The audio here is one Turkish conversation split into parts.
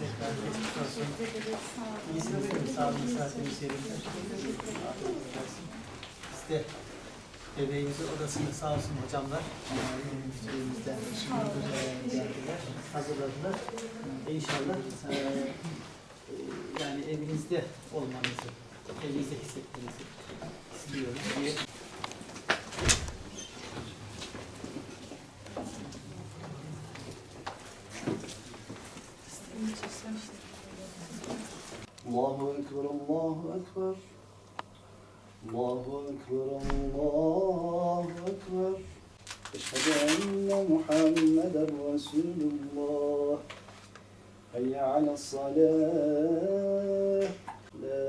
Geçmiş olsun. İyisiniz değil mi? Bebeğimizin odasında sağ olsun hocamlar. Müftülüğümüzden geldiler, hazırladılar. E İnşallah e, yani evinizde olmanızı, evinizde hissetmenizi istiyoruz diye. Allahu Ekber, Allahu Ekber. Allahu Ekber, Allahu Ekber. Eşhedü enne Muhammeden Resulullah. Hayya ala salah. La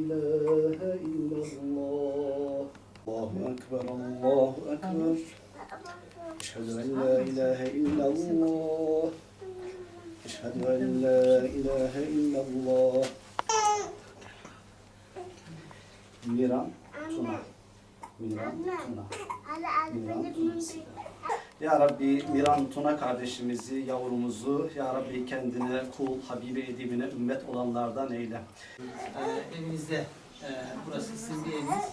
ilahe illallah. Allahu Ekber, Allahu Ekber. Eşhedü en la ilahe illallah. Eşhedü en la ilahe illallah. Miran Tuna. Miran Tuna. Miran Tuna. Ya Rabbi Miran Tuna kardeşimizi, yavrumuzu, Ya Rabbi kendine kul, Habibi edibine ümmet olanlardan eyle. Ee, evinizde, e, burası sizin bir eviniz.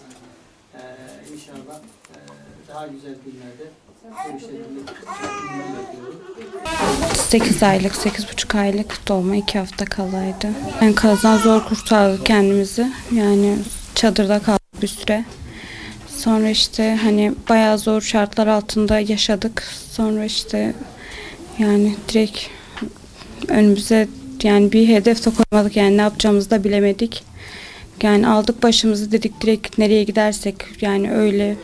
Ee, inşallah e, daha güzel günlerde görüşebilmek bekliyorum. 8 aylık, 8,5 aylık doğuma 2 hafta kalaydı. Enkazdan zor kurtardık kendimizi. Yani çadırda kaldık bir süre. Sonra işte hani bayağı zor şartlar altında yaşadık. Sonra işte yani direkt önümüze yani bir hedef de koymadık yani ne yapacağımızı da bilemedik. Yani aldık başımızı dedik direkt nereye gidersek yani öyle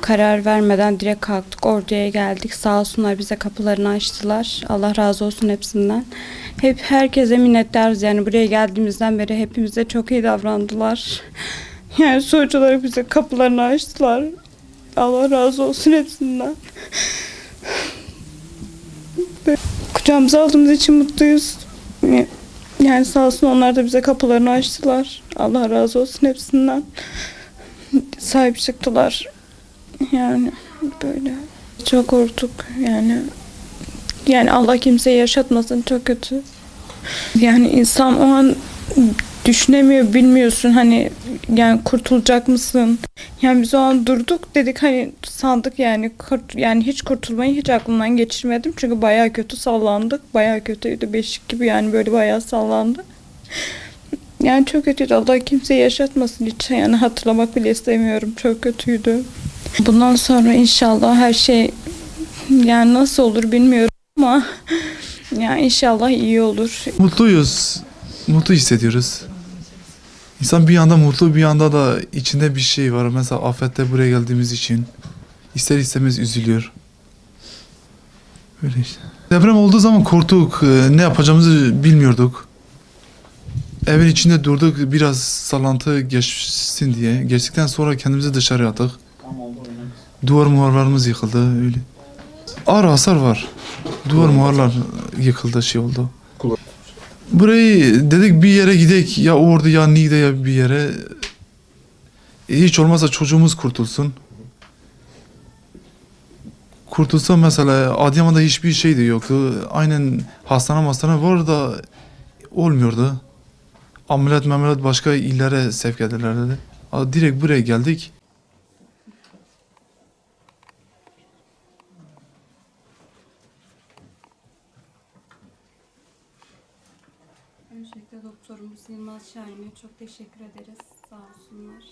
karar vermeden direkt kalktık orduya geldik. Sağ olsunlar bize kapılarını açtılar. Allah razı olsun hepsinden. Hep herkese minnettarız yani buraya geldiğimizden beri hepimize çok iyi davrandılar. Yani sonuç olarak bize kapılarını açtılar. Allah razı olsun hepsinden. Kucağımıza aldığımız için mutluyuz. Yani sağ olsun onlar da bize kapılarını açtılar. Allah razı olsun hepsinden. Sahip çıktılar. Yani böyle çok korktuk yani. Yani Allah kimseyi yaşatmasın çok kötü. Yani insan o an düşünemiyor, bilmiyorsun hani yani kurtulacak mısın? Yani biz o an durduk dedik hani sandık yani kurt, yani hiç kurtulmayı hiç aklımdan geçirmedim. Çünkü bayağı kötü sallandık. Bayağı kötüydü. Beşik gibi yani böyle bayağı sallandı. Yani çok kötüydü. Allah kimseyi yaşatmasın hiç. Yani hatırlamak bile istemiyorum. Çok kötüydü. Bundan sonra inşallah her şey yani nasıl olur bilmiyorum ama yani inşallah iyi olur. Mutluyuz. Mutlu hissediyoruz. İnsan bir yanda mutlu bir yanda da içinde bir şey var. Mesela afette buraya geldiğimiz için ister istemez üzülüyor. Öyle işte. Deprem olduğu zaman korktuk. Ee, Ne yapacağımızı bilmiyorduk. Evin içinde durduk biraz sallantı geçsin diye. Geçtikten sonra kendimizi dışarı attık. Duvar muharlarımız yıkıldı öyle. Ağır hasar var. Duvar muharlar yıkıldı şey oldu. Burayı dedik bir yere gidek ya orada ya Niğde ya bir yere. E, Hiç olmazsa çocuğumuz kurtulsun. Kurtulsa mesela Adıyaman'da hiçbir şey de yoktu. Aynen hastane hastane var da olmuyordu. Ameliyat ameliyat başka illere sevk. A, Direkt buraya geldik. Öncelikle doktorumuz Yılmaz Şahin'e çok teşekkür ederiz. Sağ olsunlar.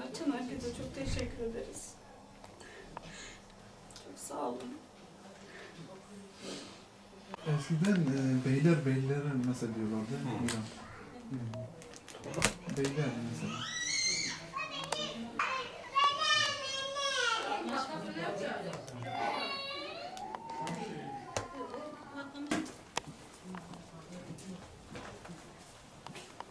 açan herkese çok teşekkür ederiz. Çok sağ olun. Eskiden e, beyler beylere mesela diyorlardı. İran. Hı. Beyler mesela. Thank şey you.